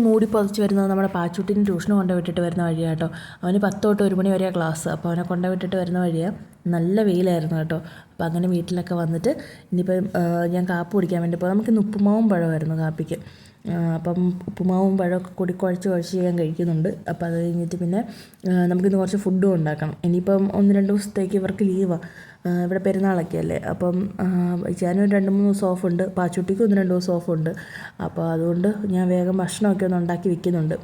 മൂടി പൊതിച്ച് വരുന്നത് നമ്മുടെ പാച്ചുട്ടിന് ട്യൂഷന് കൊണ്ട് വിട്ടിട്ട് വരുന്ന വഴിയാണ് കേട്ടോ അവന് പത്ത് തൊട്ട് ഒരു മണി വരെ ക്ലാസ്. അപ്പോൾ അവനെ കൊണ്ട് വിട്ടിട്ട് വരുന്ന വഴിയാണ് നല്ല വെയിലായിരുന്നു കേട്ടോ. അപ്പോൾ അങ്ങനെ വീട്ടിലൊക്കെ വന്നിട്ട് ഇനിയിപ്പം ഞാൻ കാപ്പ് കുടിക്കാൻ വേണ്ടി പോകാം നമുക്ക് ഇന്ന് ഉപ്പുമാവും പഴമായിരുന്നു കാപ്പിക്ക്. അപ്പം ഉപ്പുമാവും പഴമൊക്കെ കൂടി കുഴച്ച് കുഴച്ച് ഞാൻ കഴിക്കുന്നുണ്ട്. അപ്പോൾ അത് കഴിഞ്ഞിട്ട് പിന്നെ നമുക്കിന്ന് കുറച്ച് ഫുഡും ഉണ്ടാക്കണം. ഇനിയിപ്പം ഒന്ന് രണ്ട് ദിവസത്തേക്ക് ഇവർക്ക് ലീവാണ് ഇവിടെ പെരുന്നാളൊക്കെ അല്ലേ? അപ്പം ഞാനും രണ്ട് മൂന്ന് ദിവസം ഓഫ് ഉണ്ട്. പാച്ചുട്ടിക്കും ഒന്ന് രണ്ട് ദിവസം ഉണ്ട്. അപ്പോൾ അതുകൊണ്ട് ഞാൻ വേഗം ഭക്ഷണമൊക്കെ ഒന്ന് ഉണ്ടാക്കി വെക്കുന്നുണ്ട്.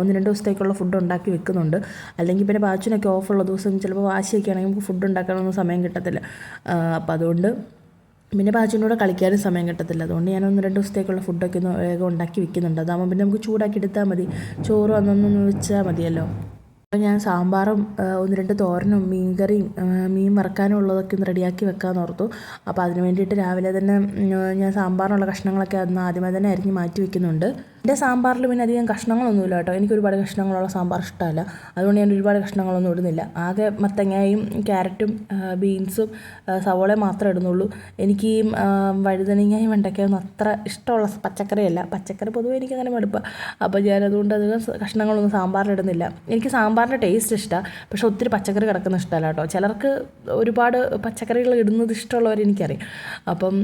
ഒന്ന് രണ്ട് ദിവസത്തേക്കുള്ള ഫുഡ് ഉണ്ടാക്കി വെക്കുന്നുണ്ട്. അല്ലെങ്കിൽ പിന്നെ പാച്ചുനൊക്കെ ഓഫുള്ള ദിവസം ചിലപ്പോൾ വാശിയൊക്കെ ആണെങ്കിൽ നമുക്ക് ഫുഡ് ഉണ്ടാക്കാനൊന്നും സമയം കിട്ടത്തില്ല. അപ്പോൾ അതുകൊണ്ട് പിന്നെ പാച്ചുവിന്റെ കൂടെ കളിക്കാനും സമയം കിട്ടത്തില്ല. അതുകൊണ്ട് ഞാൻ ഒന്ന് രണ്ട് ദിവസത്തേക്കുള്ള ഫുഡൊക്കെ ഒന്ന് വേഗം ഉണ്ടാക്കി വെക്കുന്നുണ്ട്. അതാകുമ്പോൾ പിന്നെ നമുക്ക് ചൂടാക്കി എടുത്താൽ മതി. ചോറ് അന്നൊന്നൊന്ന് വെച്ചാൽ മതിയല്ലോ. അപ്പോൾ ഞാൻ സാമ്പാറും ഒന്ന് രണ്ട് തോരനും മീൻകറിയും മീൻ വറക്കാനും ഉള്ളതൊക്കെ ഒന്ന് റെഡിയാക്കി വെക്കാമെന്ന് ഓർത്തു. അപ്പോൾ അതിന് വേണ്ടിയിട്ട് രാവിലെ തന്നെ ഞാൻ സാമ്പാറിനുള്ള കഷ്ണങ്ങളൊക്കെ അന്ന് ആദ്യമേ തന്നെ അരിഞ്ഞ് മാറ്റി വെക്കുന്നുണ്ട്. എന്റെ സാമ്പാറിൽ പിന്നെ അധികം കഷ്ണങ്ങളൊന്നുമില്ല കേട്ടോ. എനിക്ക് ഒരുപാട് കഷ്ണങ്ങളുള്ള സാമ്പാർ ഇഷ്ടമല്ല. അതുകൊണ്ട് ഞാൻ ഒരുപാട് കഷ്ണങ്ങളൊന്നും ഇടുന്നില്ല. ആകെ മത്തങ്ങയും ക്യാരറ്റും ബീൻസും സവോളയും മാത്രമേ ഇടുന്നുള്ളൂ. എനിക്ക് ഈ വഴുതനങ്ങയും വെണ്ടയ്ക്കയൊന്നും അത്ര ഇഷ്ടമുള്ള പച്ചക്കറിയല്ല. പച്ചക്കറി പൊതുവേ എനിക്ക് അങ്ങനെ മടുപ്പാണ് അപ്പോൾ ഞാൻ അതുകൊണ്ട് അധികം കഷ്ണങ്ങളൊന്നും സാമ്പാറിൽ ഇടുന്നില്ല. എനിക്ക് സാമ്പാറിന്റെ ടേസ്റ്റ് ഇഷ്ടമാണ് പക്ഷേ ഒത്തിരി പച്ചക്കറി കിടക്കുന്ന ഇഷ്ടമല്ല കേട്ടോ. ചിലർക്ക് ഒരുപാട് പച്ചക്കറികൾ ഇടുന്നത് ഇഷ്ടമുള്ളവർ എനിക്കറിയാം. അപ്പം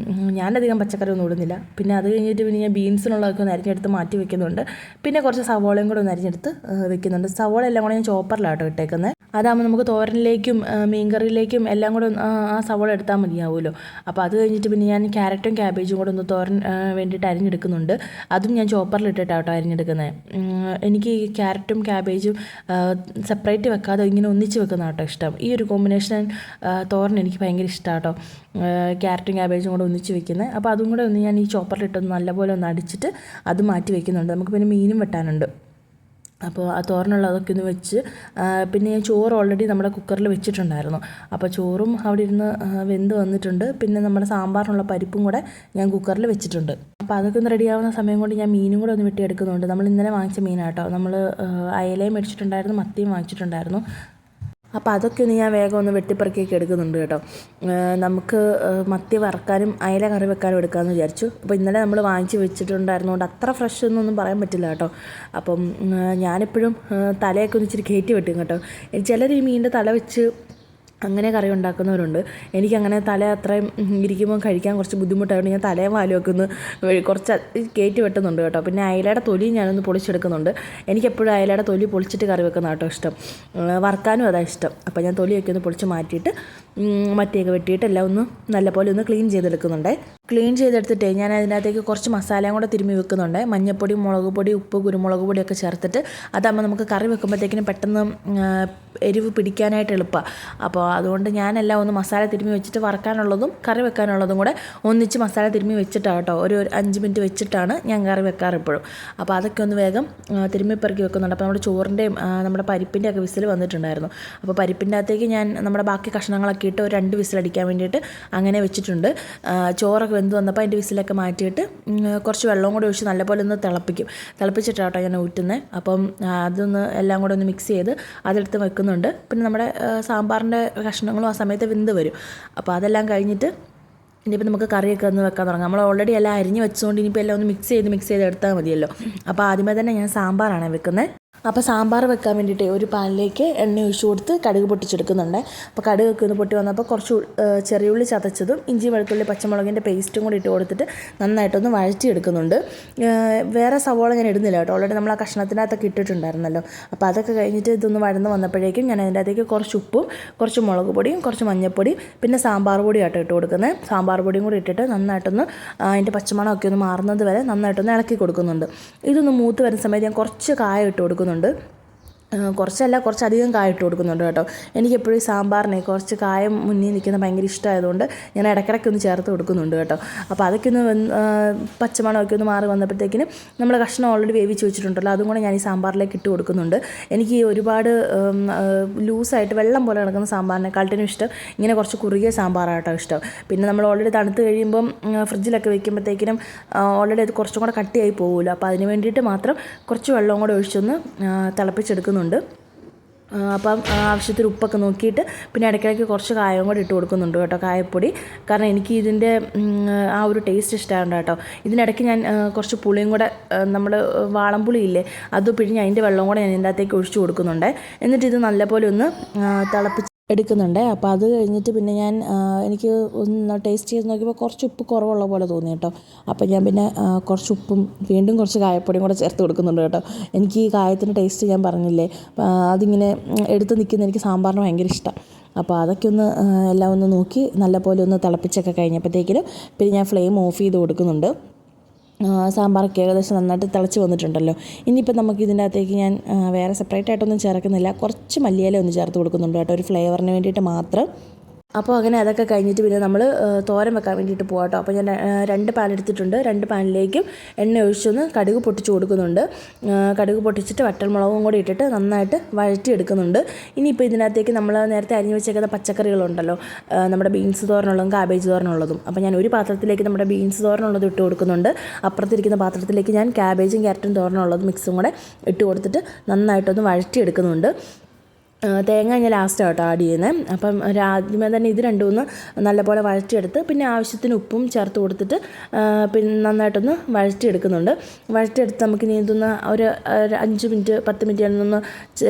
ഞാനധികം പച്ചക്കറി ഒന്നും ഇടുന്നില്ല. പിന്നെ അത് കഴിഞ്ഞിട്ട് പിന്നെ ഞാൻ ബീൻസിനുള്ളതൊക്കെ ഒന്ന് അരിഞ്ഞെടുത്ത് മാറ്റി വെക്കുന്നുണ്ട്. പിന്നെ കുറച്ച് സവോളയും കൂടെ ഒന്ന് അരിഞ്ഞെടുത്ത് വെക്കുന്നുണ്ട്. സവോള എല്ലാം കൂടെ ഞാൻ ചോപ്പറിലാട്ടോ ഇട്ടേക്കുന്നത് അതാകുമ്പോൾ നമുക്ക് തോരനിലേക്കും മീൻകറിയിലേക്കും എല്ലാം കൂടെ ആ സവോള എടുത്താൽ മതിയാവുമല്ലോ അപ്പോൾ അത് കഴിഞ്ഞിട്ട് പിന്നെ ഞാൻ ക്യാരറ്റും ക്യാബേജും കൂടെ ഒന്ന് തോരൻ വേണ്ടിയിട്ട് അരിഞ്ഞെടുക്കുന്നുണ്ട്. അതും ഞാൻ ചോപ്പറിലിട്ടിട്ടാട്ടോ അരിഞ്ഞെടുക്കുന്നത് ഉം, എനിക്ക് ഈ ക്യാരറ്റും ക്യാബേജും സെപ്പറേറ്റ് വെക്കാതെ ഇങ്ങനെ ഒന്നിച്ച് വെക്കുന്ന കേട്ടോ ഇഷ്ടം. ഈ ഒരു കോമ്പിനേഷൻ തോരൻ എനിക്ക് ഭയങ്കര ഇഷ്ടമാണ് കേട്ടോ ക്യാരറ്റും ക്യാബേജും കൂടെ ഒന്നിച്ച് വെക്കുന്നത് അപ്പോൾ അതും കൂടെ ഒന്ന് ഞാൻ ഈ ചോപ്പറിലിട്ടൊന്ന് നല്ലപോലെ ഒന്ന് അടിച്ചിട്ട് അത് മാറ്റി വെക്കുന്നുണ്ട്. നമുക്ക് പിന്നെ മീനും വെട്ടാനുണ്ട്. അപ്പോൾ ആ തോരനുള്ളതൊക്കെ ഒന്ന് വെച്ച് പിന്നെ ചോറ് ഓൾറെഡി നമ്മുടെ കുക്കറിൽ വെച്ചിട്ടുണ്ടായിരുന്നു. അപ്പോൾ ചോറും അവിടെ ഇരുന്ന് വെന്ത് വന്നിട്ടുണ്ട്. പിന്നെ നമ്മുടെ സാമ്പാറിനുള്ള പരിപ്പും കൂടെ ഞാൻ കുക്കറിൽ വെച്ചിട്ടുണ്ട്. അപ്പോൾ അതൊക്കെ ഒന്ന് റെഡിയാവുന്ന സമയം കൊണ്ട് ഞാൻ മീനും കൂടെ ഒന്ന് വെട്ടിയെടുക്കുന്നുണ്ട് നമ്മൾ ഇന്നലെ വാങ്ങിച്ച മീനാട്ടോ. നമ്മൾ അയലയും മേടിച്ചിട്ടുണ്ടായിരുന്നു മത്തിയും വാങ്ങിച്ചിട്ടുണ്ടായിരുന്നു. അപ്പോൾ അതൊക്കെ ഒന്ന് ഞാൻ വേഗം ഒന്ന് വെട്ടിപ്പറക്കിയൊക്കെ എടുക്കുന്നുണ്ട് കേട്ടോ. നമുക്ക് മത്തി വറക്കാനും അയല കറി വെക്കാനും എടുക്കാമെന്ന് വിചാരിച്ചു. അപ്പോൾ ഇന്നലെ നമ്മൾ വാങ്ങിച്ച് വെച്ചിട്ടുണ്ടായിരുന്നുകൊണ്ട് അത്ര ഫ്രഷ് എന്നൊന്നും പറയാൻ പറ്റില്ല കേട്ടോ. അപ്പം ഞാനിപ്പോഴും തലയൊക്കെ ഒന്ന് ഇച്ചിരി കയറ്റി വെട്ടും കേട്ടോ. ചിലർ ഈ മീനിന്റെ തല വെച്ച് അങ്ങനെ കറി ഉണ്ടാക്കുന്നവരുണ്ട്. എനിക്കങ്ങനെ തല അത്രയും ഇരിക്കുമ്പോൾ കഴിക്കാൻ കുറച്ച് ബുദ്ധിമുട്ടായതുകൊണ്ട് ഞാൻ തലയും വാലും ഒക്കെ ഒന്ന് കുറച്ച് കയറ്റി വെട്ടുന്നുണ്ട് കേട്ടോ. പിന്നെ അയലയുടെ തൊലി ഞാനൊന്ന് പൊളിച്ചെടുക്കുന്നുണ്ട്. എനിക്കെപ്പോഴും അയലയുടെ തൊലി പൊളിച്ചിട്ട് കറി വെക്കുന്ന കേട്ടോ ഇഷ്ടം. വറക്കാനും വറുക്കാനും അതാ ഇഷ്ടം. അപ്പോൾ ഞാൻ തൊലിയൊക്കെ ഒന്ന് പൊളിച്ച് മാറ്റിയിട്ട് ഉം, വെട്ടിയിട്ടെല്ലാം ഒന്ന് നല്ലപോലെ ഒന്ന് ക്ലീൻ ചെയ്തെടുക്കുന്നുണ്ട്. ക്ലീൻ ചെയ്തെടുത്തിട്ട് ഞാൻ അതിനകത്തേക്ക് കുറച്ച് മസാലയും കൂടെ തിരുമ്മി വെക്കുന്നുണ്ട്. മഞ്ഞപ്പൊടി മുളക് പൊടി ഉപ്പ് കുരുമുളക് പൊടിയൊക്കെ ചേർത്തിട്ട് അതാകുമ്പോൾ നമുക്ക് കറി വെക്കുമ്പോഴത്തേക്കിനും പെട്ടെന്ന് എരിവ് പിടിക്കാനായിട്ട് എളുപ്പമാണ് അപ്പോൾ അതുകൊണ്ട് ഞാനെല്ലാം ഒന്ന് മസാല തിരുമ്മി വെച്ചിട്ട് വറക്കാനുള്ളതും കറി വെക്കാനുള്ളതും കൂടെ ഒന്നിച്ച് മസാല തിരുമ്മി വെച്ചിട്ടാണ് കേട്ടോ. ഒരു അഞ്ച് മിനിറ്റ് വെച്ചിട്ടാണ് ഞാൻ കറി വെക്കാറ് ഇപ്പോഴും. അപ്പോൾ അതൊക്കെ ഒന്ന് വേഗം തിരുമ്മി പെറുക്കി വെക്കുന്നുണ്ട്. അപ്പോൾ നമ്മുടെ ചോറിന്റെയും നമ്മുടെ പരിപ്പിന്റെ ഒക്കെ വിസിൽ വന്നിട്ടുണ്ടായിരുന്നു. അപ്പോൾ പരിപ്പിന്റെ അകത്തേക്ക് ഞാൻ നമ്മുടെ ബാക്കി കഷ്ണങ്ങളൊക്കെ ഇട്ട് ഒരു രണ്ട് വിസിലടിക്കാൻ വേണ്ടിയിട്ട് അങ്ങനെ വെച്ചിട്ടുണ്ട്. ചോറൊക്കെ വെന്ത് വന്നപ്പോൾ അതിന്റെ വിസിലൊക്കെ മാറ്റിയിട്ട് കുറച്ച് വെള്ളം കൂടി ഒഴിച്ച് നല്ലപോലെ ഒന്ന് തിളപ്പിക്കും. തിളപ്പിച്ചിട്ടാട്ടോ ഞാൻ ഊറ്റുന്നത് അപ്പം അതൊന്ന് എല്ലാം കൂടെ ഒന്ന് മിക്സ് ചെയ്ത് അതെടുത്ത് വെക്കുന്നുണ്ട്. പിന്നെ നമ്മുടെ സാമ്പാറിന്റെ കഷ്ണങ്ങളും ആ സമയത്ത് വെന്ത് വരും. അപ്പോൾ അതെല്ലാം കഴിഞ്ഞിട്ട് ഇനിയിപ്പോൾ നമുക്ക് കറിയൊക്കെ ഒന്ന് വെക്കാൻ തുടങ്ങാം. നമ്മൾ ഓൾറെഡി എല്ലാം അരിഞ്ഞ് വെച്ചുകൊണ്ട് ഇനിയിപ്പോൾ എല്ലാം ഒന്ന് മിക്സ് ചെയ്ത് മിക്സ് ചെയ്ത് എടുത്താൽ മതിയല്ലോ. അപ്പോൾ ആദ്യമേ തന്നെ ഞാൻ സാമ്പാറാണ് വെക്കുന്നത്. അപ്പോൾ സാമ്പാർ വെക്കാൻ വേണ്ടിയിട്ട് ഒരു പാനിലേക്ക് എണ്ണ ഒഴിച്ചു കൊടുത്ത് കടുക് പൊട്ടിച്ചെടുക്കുന്നുണ്ട്. അപ്പോൾ കടുക് ഒന്ന് പൊട്ടി വന്നപ്പോൾ കുറച്ച് ചെറിയുള്ളി ചതച്ചതും ഇഞ്ചി വെളുത്തുള്ളി പച്ചമുളകിന്റെ പേസ്റ്റും കൂടി ഇട്ട് കൊടുത്തിട്ട് നന്നായിട്ടൊന്ന് വഴറ്റിയെടുക്കുന്നുണ്ട്. വേറെ സവോള ഞാൻ ഇടുന്നില്ല കേട്ടോ. ഓൾറെഡി നമ്മൾ ആ കഷ്ണത്തിനകത്തൊക്കെ ഇട്ടിട്ടുണ്ടായിരുന്നല്ലോ. അപ്പോൾ അതൊക്കെ കഴിഞ്ഞിട്ട് ഇതൊന്ന് വഴന്ന് വന്നപ്പോഴേക്കും ഞാൻ അതിന്റെ അകത്തേക്ക് കുറച്ച് ഉപ്പും കുറച്ച് മുളക് പൊടിയും കുറച്ച് മഞ്ഞൾപ്പൊടിയും പിന്നെ സാമ്പാർ പൊടിയാട്ടോ ഇട്ട് കൊടുക്കുന്നത് സാമ്പാർ പൊടിയും കൂടി ഇട്ടിട്ട് നന്നായിട്ടൊന്ന് അതിന്റെ പച്ചമണമൊക്കെ ഒന്ന് മാറുന്നത് വരെ നന്നായിട്ടൊന്ന് ഇളക്കി കൊടുക്കുന്നുണ്ട്. ഇതൊന്ന് മൂത്ത് വരുന്ന സമയത്ത് ഞാൻ കുറച്ച് കായ ഇട്ട് കൊടുക്കുന്നുണ്ട്. ആ, കുറച്ചല്ല കുറച്ചധികം കായ ഇട്ട് കൊടുക്കുന്നുണ്ട് കേട്ടോ. എനിക്ക് എപ്പോഴും ഈ സാമ്പാറിനെ കുറച്ച് കായം മുന്നിൽ നിൽക്കുന്ന ഭയങ്കര ഇഷ്ടമായതുകൊണ്ട് ഞാൻ ഇടയ്ക്കിടയ്ക്ക് ഒന്ന് ചേർത്ത് കൊടുക്കുന്നുണ്ട് കേട്ടോ. അപ്പോൾ അതൊക്കെ ഒന്ന് പച്ചമണമൊക്കെ ഒന്ന് മാറി വന്നപ്പോഴത്തേക്കിനും നമ്മൾ കഷ്ണം ഓൾറെഡി വേവിച്ച് വെച്ചിട്ടുണ്ടല്ലോ അതും കൂടെ ഞാൻ ഈ സാമ്പാറിലേക്ക് ഇട്ട് കൊടുക്കുന്നുണ്ട്. എനിക്ക് ഒരുപാട് ലൂസായിട്ട് വെള്ളം പോലെ കിടക്കുന്ന സാമ്പാറിനെക്കാട്ടിനും ഇഷ്ടം ഇങ്ങനെ കുറച്ച് കുറുകിയ സാമ്പാറാട്ടോ ഇഷ്ടം. പിന്നെ നമ്മൾ ഓൾറെഡി തണുത്ത് കഴിയുമ്പം ഫ്രിഡ്ജിലൊക്കെ വെക്കുമ്പോഴത്തേക്കിനും ഓൾറെഡി അത് കുറച്ചും കൂടെ കട്ടിയായി പോകുമല്ലോ അപ്പോൾ അതിന് വേണ്ടിയിട്ട് മാത്രം കുറച്ച് വെള്ളവും കൂടെ ഒഴിച്ചൊന്ന് തിളപ്പിച്ചെടുക്കുന്നുണ്ട്. ആ, അപ്പം ആവശ്യത്തിന് ഉപ്പൊക്കെ നോക്കിയിട്ട് പിന്നെ ഇടയ്ക്കിടയ്ക്ക് കുറച്ച് കായം കൂടി ഇട്ട് കൊടുക്കുന്നുണ്ട് കേട്ടോ കായപ്പൊടി. കാരണം എനിക്ക് ഇതിന്റെ ആ ഒരു ടേസ്റ്റ് ഇഷ്ടമാണ് കേട്ടോ. ഇതിനിടയ്ക്ക് ഞാൻ കുറച്ച് പുളിയും കൂടെ നമ്മൾ വാളംപുളി ഇല്ലേ അത് പിഴിഞ്ഞ് അതിന്റെ വെള്ളം കൂടെ ഞാൻ ഇതിന്റെ അകത്തേക്ക് ഒഴിച്ചു കൊടുക്കുന്നുണ്ട്. എന്നിട്ട് ഇത് നല്ലപോലെ ഒന്ന് തിളപ്പിച്ച് എടുക്കുന്നുണ്ട്. അപ്പോൾ അത് കഴിഞ്ഞിട്ട് പിന്നെ ഞാൻ എനിക്ക് ഒന്ന് ടേസ്റ്റ് ചെയ്ത് നോക്കിയപ്പോൾ കുറച്ച് ഉപ്പ് കുറവുള്ള പോലെ തോന്നി കേട്ടോ. അപ്പോൾ ഞാൻ പിന്നെ കുറച്ച് ഉപ്പും വീണ്ടും കുറച്ച് കായപ്പൊടിയും കൂടെ ചേർത്ത് കൊടുക്കുന്നുണ്ട് കേട്ടോ. എനിക്ക് ഈ കായത്തിന്റെ ടേസ്റ്റ് ഞാൻ പറഞ്ഞില്ലേ? അതിങ്ങനെ എടുത്ത് നിൽക്കുന്ന എനിക്ക് സാമ്പാറിന് ഭയങ്കര ഇഷ്ടം. അപ്പോൾ അതൊക്കെ ഒന്ന് എല്ലാം ഒന്ന് നോക്കി നല്ലപോലെ ഒന്ന് തിളപ്പിച്ചൊക്കെ കഴിഞ്ഞപ്പോഴത്തേക്കിനും പിന്നെ ഞാൻ ഫ്ലെയിം ഓഫ് ചെയ്ത് കൊടുക്കുന്നുണ്ട്. സാമ്പാറൊക്കെ ഏകദേശം നന്നായിട്ട് തിളച്ച് വന്നിട്ടുണ്ടല്ലോ. ഇനിയിപ്പോൾ നമുക്ക് ഇതിന്റെ അകത്തേക്ക് ഞാൻ വേറെ സെപ്പറേറ്റ് ആയിട്ടൊന്നും ചേർക്കുന്നില്ല. കുറച്ച് മല്ലിയില ഒന്ന് ചേർത്ത് കൊടുക്കുന്നുണ്ട് കേട്ടോ. ഒരു ഫ്ലേവറിന് വേണ്ടിയിട്ട് മാത്രം. അപ്പോൾ അങ്ങനെ അതൊക്കെ കഴിഞ്ഞിട്ട് പിന്നെ നമ്മൾ തോരൻ വെക്കാൻ വേണ്ടിയിട്ട് പോകാം കേട്ടോ അപ്പോൾ ഞാൻ രണ്ട് പാൻ എടുത്തിട്ടുണ്ട്. രണ്ട് പാനിലേക്കും എണ്ണ ഒഴിച്ചൊന്ന് കടുക് പൊട്ടിച്ച് കൊടുക്കുന്നുണ്ട്. കടുക് പൊട്ടിച്ചിട്ട് വറ്റൽമുളകും കൂടി ഇട്ടിട്ട് നന്നായിട്ട് വഴറ്റി എടുക്കുന്നുണ്ട് ഇനിയിപ്പോൾ ഇതിനകത്തേക്ക് നമ്മൾ നേരത്തെ അരിഞ്ഞു വെച്ചേക്കുന്ന പച്ചക്കറികളുണ്ടല്ലോ. നമ്മുടെ ബീൻസ് തോരനുള്ളതും കാബേജ് തോരനുള്ളതും. അപ്പോൾ ഞാൻ ഒരു പാത്രത്തിലേക്ക് നമ്മുടെ ബീൻസ് തോരനുള്ളത് ഇട്ട് കൊടുക്കുന്നുണ്ട്. അപ്പുറത്തിരിക്കുന്ന പാത്രത്തിലേക്ക് ഞാൻ കാബേജും ക്യാരറ്റും തോരനുള്ളതും മിക്സും കൂടെ ഇട്ട് കൊടുത്തിട്ട് നന്നായിട്ടൊന്ന് വഴറ്റി എടുക്കുന്നുണ്ട് ആ, തേങ്ങ ഞാൻ ലാസ്റ്റ് ആട്ടോ ആഡ് ചെയ്യുന്നത് അപ്പം ആദ്യമേ തന്നെ ഇത് രണ്ടും ഒന്ന് നല്ലപോലെ വഴറ്റിയെടുത്ത് പിന്നെ ആവശ്യത്തിന് ഉപ്പും ചേർത്ത് കൊടുത്തിട്ട് പിന്നെ നന്നായിട്ടൊന്ന് വഴറ്റിയെടുക്കുന്നുണ്ട്. വഴറ്റിയെടുത്ത് നമുക്ക് ഇനി ഇതൊന്ന് ഒരു അഞ്ച് മിനിറ്റ് പത്ത് മിനിറ്റ് ഒന്ന്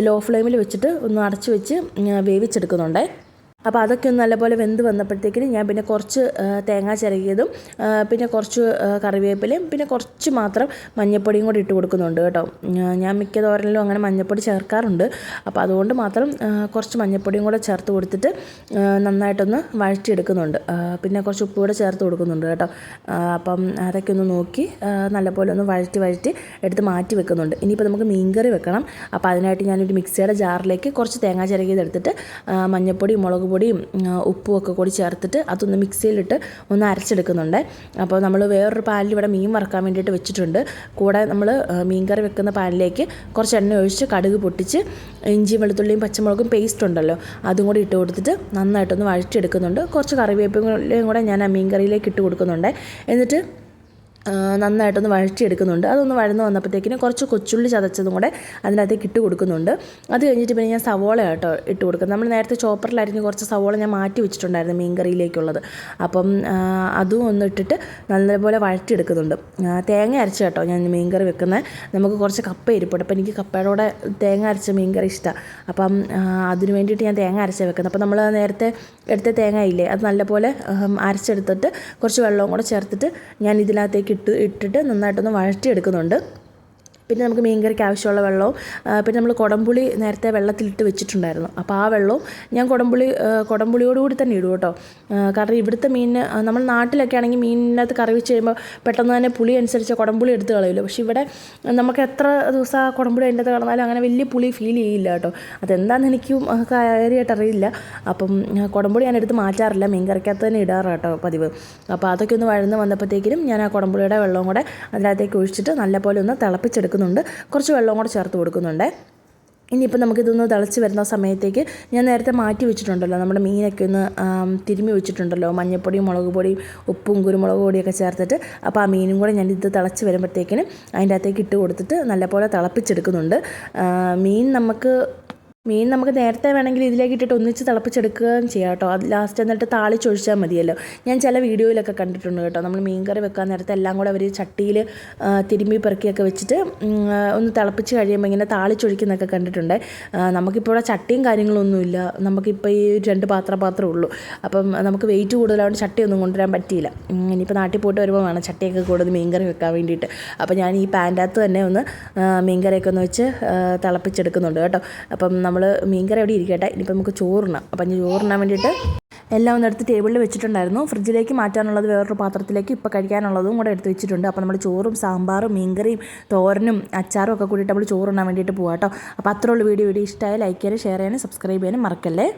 ലോ ഫ്ലെയിമിൽ വെച്ചിട്ട് ഒന്ന് അടച്ചു വെച്ച് വേവിച്ചെടുക്കുന്നുണ്ടേ. അപ്പോൾ അതൊക്കെ ഒന്ന് നല്ലപോലെ വെന്ത് വന്നപ്പോഴത്തേക്കിന് ഞാൻ പിന്നെ കുറച്ച് തേങ്ങ ചിരകിയതും പിന്നെ കുറച്ച് കറിവേപ്പിലയും പിന്നെ കുറച്ച് മാത്രം മഞ്ഞൾപ്പൊടിയും കൂടി ഇട്ട് കൊടുക്കുന്നുണ്ട് കേട്ടോ. ഞാൻ മിക്ക തോരനിലും അങ്ങനെ മഞ്ഞൾപ്പൊടി ചേർക്കാറുണ്ട്. അപ്പോൾ അതുകൊണ്ട് മാത്രം കുറച്ച് മഞ്ഞൾപ്പൊടിയും കൂടെ ചേർത്ത് കൊടുത്തിട്ട് നന്നായിട്ടൊന്ന് വഴറ്റിയെടുക്കുന്നുണ്ട്. പിന്നെ കുറച്ച് ഉപ്പ് കൂടെ ചേർത്ത് കൊടുക്കുന്നുണ്ട് കേട്ടോ. അപ്പം അതൊക്കെ ഒന്ന് നോക്കി നല്ലപോലെ ഒന്ന് വഴറ്റി വഴറ്റി എടുത്ത് മാറ്റി വെക്കുന്നുണ്ട്. ഇനിയിപ്പോൾ നമുക്ക് മീൻകറി വെക്കണം. അപ്പോൾ അതിനായിട്ട് ഞാനൊരു മിക്സിയുടെ ജാറിലേക്ക് കുറച്ച് തേങ്ങ ചിരകിയത് എടുത്തിട്ട് മഞ്ഞൾപ്പൊടി മുളക് പൊടിയും ആ, ഉപ്പും ഒക്കെ കൂടി ചേർത്തിട്ട് അതൊന്ന് മിക്സിയിലിട്ട് ഒന്ന് അരച്ചെടുക്കുന്നുണ്ട്. അപ്പോൾ നമ്മൾ വേറൊരു പാനിൽ ഇവിടെ മീൻ വറക്കാൻ വേണ്ടിയിട്ട് വെച്ചിട്ടുണ്ട്. കൂടെ നമ്മൾ മീൻ കറി വെക്കുന്ന പാനിലേക്ക് കുറച്ച് എണ്ണ ഒഴിച്ച് കടുക് പൊട്ടിച്ച് ഇഞ്ചിയും വെളുത്തുള്ളിയും പച്ചമുളകും പേസ്റ്റ് ഉണ്ടല്ലോ അതും കൂടി ഇട്ട് കൊടുത്തിട്ട് നന്നായിട്ടൊന്ന് വഴറ്റിയെടുക്കുന്നുണ്ട്. കുറച്ച് കറിവേപ്പിലയും കൂടെ ഞാൻ ആ മീൻ കറിയിലേക്ക് ഇട്ട് കൊടുക്കുന്നുണ്ട്. എന്നിട്ട് നന്നായിട്ടൊന്ന് വഴറ്റിയെടുക്കുന്നുണ്ട്. അതൊന്ന് വഴന്ന് വന്നപ്പോഴത്തേക്കിനും കുറച്ച് കൊച്ചുള്ളി ചതച്ചതും കൂടെ അതിനകത്തേക്ക് ഇട്ട് കൊടുക്കുന്നുണ്ട്. അത് കഴിഞ്ഞിട്ട് പിന്നെ ഞാൻ സവോള കേട്ടോ ഇട്ട് കൊടുക്കുന്നത്. നമ്മൾ നേരത്തെ ചോപ്പറിൽ അരിഞ്ഞ് കുറച്ച് സവോള ഞാൻ മാറ്റി വെച്ചിട്ടുണ്ടായിരുന്നു മീൻ കറിയിലേക്കുള്ളത് അപ്പം അതും ഒന്ന് ഇട്ടിട്ട് നല്ലപോലെ വഴറ്റിയെടുക്കുന്നുണ്ട്. ആ, തേങ്ങ അരച്ച കേട്ടോ ഞാൻ മീൻ കറി വെക്കുന്നത് നമുക്ക് കുറച്ച് കപ്പ ഇരിപ്പുണ്ട്. അപ്പോൾ എനിക്ക് കപ്പയുടെ തേങ്ങ അരച്ച മീൻ കറി ഇഷ്ടമാണ് അപ്പം അതിന് വേണ്ടിയിട്ട് ഞാൻ തേങ്ങ അരച്ചേ വെക്കുന്നത് അപ്പോൾ നമ്മൾ നേരത്തെ എടുത്ത തേങ്ങ ഇല്ലേ അത് നല്ലപോലെ അരച്ചെടുത്തിട്ട് കുറച്ച് വെള്ളവും കൂടെ ചേർത്തിട്ട് ഞാൻ ഇതിനകത്തേക്ക് ഇട്ട് ഇട്ടിട്ട് നന്നായിട്ടൊന്ന് വഴറ്റിയെടുക്കുന്നുണ്ട്. പിന്നെ നമുക്ക് മീൻ കറിക്ക് ആവശ്യമുള്ള വെള്ളവും പിന്നെ നമ്മൾ കുടംപുളി നേരത്തെ വെള്ളത്തിലിട്ട് വെച്ചിട്ടുണ്ടായിരുന്നു. അപ്പോൾ ആ വെള്ളവും ഞാൻ കുടംപുളി കുടംപുളിയോടുകൂടി തന്നെ ഇടും കേട്ടോ. കാരണം ഇവിടുത്തെ മീനിന് നമ്മൾ നാട്ടിലൊക്കെ ആണെങ്കിൽ മീനിനകത്ത് കറി വെച്ച് കഴിയുമ്പോൾ പെട്ടെന്ന് തന്നെ പുളി അനുസരിച്ച് കുടംപുളി എടുത്ത് കളയുമല്ലോ പക്ഷേ ഇവിടെ നമുക്ക് എത്ര ദിവസം ആ കുടംപുളി അതിന്റെ അകത്ത് കിടന്നാലും അങ്ങനെ വലിയ പുളി ഫീൽ ചെയ്യില്ല കേട്ടോ. അതെന്താണെന്ന് എനിക്കും കാര്യമായിട്ട് അറിയില്ല. അപ്പം കുടംപുളി ഞാൻ എടുത്ത് മാറ്റാറില്ല. മീൻ കറിക്കകത്ത് തന്നെ ഇടാറ് കേട്ടോ പതിവ്. അപ്പോൾ അതൊക്കെ ഒന്ന് വഴന്ന് വന്നപ്പോഴത്തേക്കിനും ഞാൻ ആ കുടംപുളിയുടെ വെള്ളവും കൂടെ അതിനകത്തേക്ക് ഒഴിച്ചിട്ട് നല്ലപോലെ ഒന്ന് തിളപ്പിച്ചെടുക്കുന്നുണ്ട് കുറച്ച് വെള്ളവും കൂടെ ചേർത്ത് കൊടുക്കുന്നുണ്ട്. ഇനിയിപ്പോൾ നമുക്കിതൊന്ന് തിളച്ച് വരുന്ന സമയത്തേക്ക് ഞാൻ നേരത്തെ മാറ്റി വെച്ചിട്ടുണ്ടല്ലോ. നമ്മുടെ മീനൊക്കെ ഒന്ന് തിരുമ്മി വെച്ചിട്ടുണ്ടല്ലോ. മഞ്ഞൾപ്പൊടിയും മുളക് പൊടിയും ഉപ്പും കുരുമുളക് പൊടിയൊക്കെ ചേർത്തിട്ട് അപ്പോൾ ആ മീനും കൂടെ ഞാൻ ഇത് തിളച്ച് വരുമ്പോഴത്തേക്കിനും അതിന്റെ അകത്തേക്ക് ഇട്ട് കൊടുത്തിട്ട് നല്ലപോലെ തിളപ്പിച്ചെടുക്കുന്നുണ്ട്. മീൻ നമുക്ക് മീൻ നമുക്ക് നേരത്തെ വേണമെങ്കിൽ ഇതിലേക്ക് ഇട്ടിട്ട് ഒന്നിച്ച് തിളപ്പിച്ചെടുക്കുകയും ചെയ്യാം കേട്ടോ. അത് ലാസ്റ്റ് എന്നിട്ട് താളിച്ചൊഴിച്ചാൽ മതിയല്ലോ. ഞാൻ ചില വീഡിയോയിലൊക്കെ കണ്ടിട്ടുണ്ട് കേട്ടോ. നമ്മൾ മീൻ കറി വെക്കാൻ നേരത്തെ എല്ലാം കൂടെ അവർ ചട്ടിയിൽ തിരുമ്പി പെറുക്കിയൊക്കെ വെച്ചിട്ട് ഒന്ന് തിളപ്പിച്ച് കഴിയുമ്പോൾ ഇങ്ങനെ താളിച്ചൊഴിക്കുന്നൊക്കെ കണ്ടിട്ടുണ്ട്. നമുക്കിപ്പോൾ ഇവിടെ ചട്ടിയും കാര്യങ്ങളൊന്നുമില്ല. നമുക്കിപ്പോൾ ഈ രണ്ട് പാത്രം മാത്രമേ ഉള്ളൂ. അപ്പം നമുക്ക് വെയിറ്റ് കൂടുതലായതുകൊണ്ട് ചട്ടിയൊന്നും കൊണ്ടുവരാൻ പറ്റിയില്ല. ഇനിയിപ്പോൾ നാട്ടിൽ പോയിട്ട് വരുമ്പോൾ വേണം ചട്ടിയൊക്കെ കൂടുതൽ മീൻ കറി വെക്കാൻ വേണ്ടിയിട്ട്. അപ്പോൾ ഞാൻ ഈ പാന്റെ അകത്ത് തന്നെ ഒന്ന് മീൻ കറിയൊക്കെ ഒന്ന് വെച്ച് തിളപ്പിച്ചെടുക്കുന്നുണ്ട് കേട്ടോ. അപ്പം നമ്മൾ മീൻകറി അവിടെ ഇരിക്കട്ടെ. ഇനിയിപ്പോൾ നമുക്ക് ചോറിനാം അപ്പം ഇനി ചോറിനാൻ വേണ്ടിയിട്ട് എല്ലാം ഒന്ന് എടുത്ത് ടേബിളിൽ വെച്ചിട്ടുണ്ടായിരുന്നു. ഫ്രിഡ്ജിലേക്ക് മാറ്റാനുള്ളത് വേറൊരു പാത്രത്തിലേക്ക് ഇപ്പോൾ കഴിക്കാനുള്ളതും കൂടെ എടുത്ത് വെച്ചിട്ടുണ്ട്. അപ്പോൾ നമ്മൾ ചോറും സാമ്പാറും മീൻകറിയും തോരനും അച്ചാറും ഒക്കെ കൂടിയിട്ട് നമ്മൾ ചോറുണ്ണാൻ വേണ്ടിയിട്ട് പോകാം കേട്ടോ. അപ്പോൾ അത്രയുള്ള വീഡിയോ. വീഡിയോ ഇഷ്ടമായ ലൈക്ക് ചെയ്യാനും ഷെയർ ചെയ്യാനും സബ്സ്ക്രൈബ് ചെയ്യാനും മറക്കല്ലേ?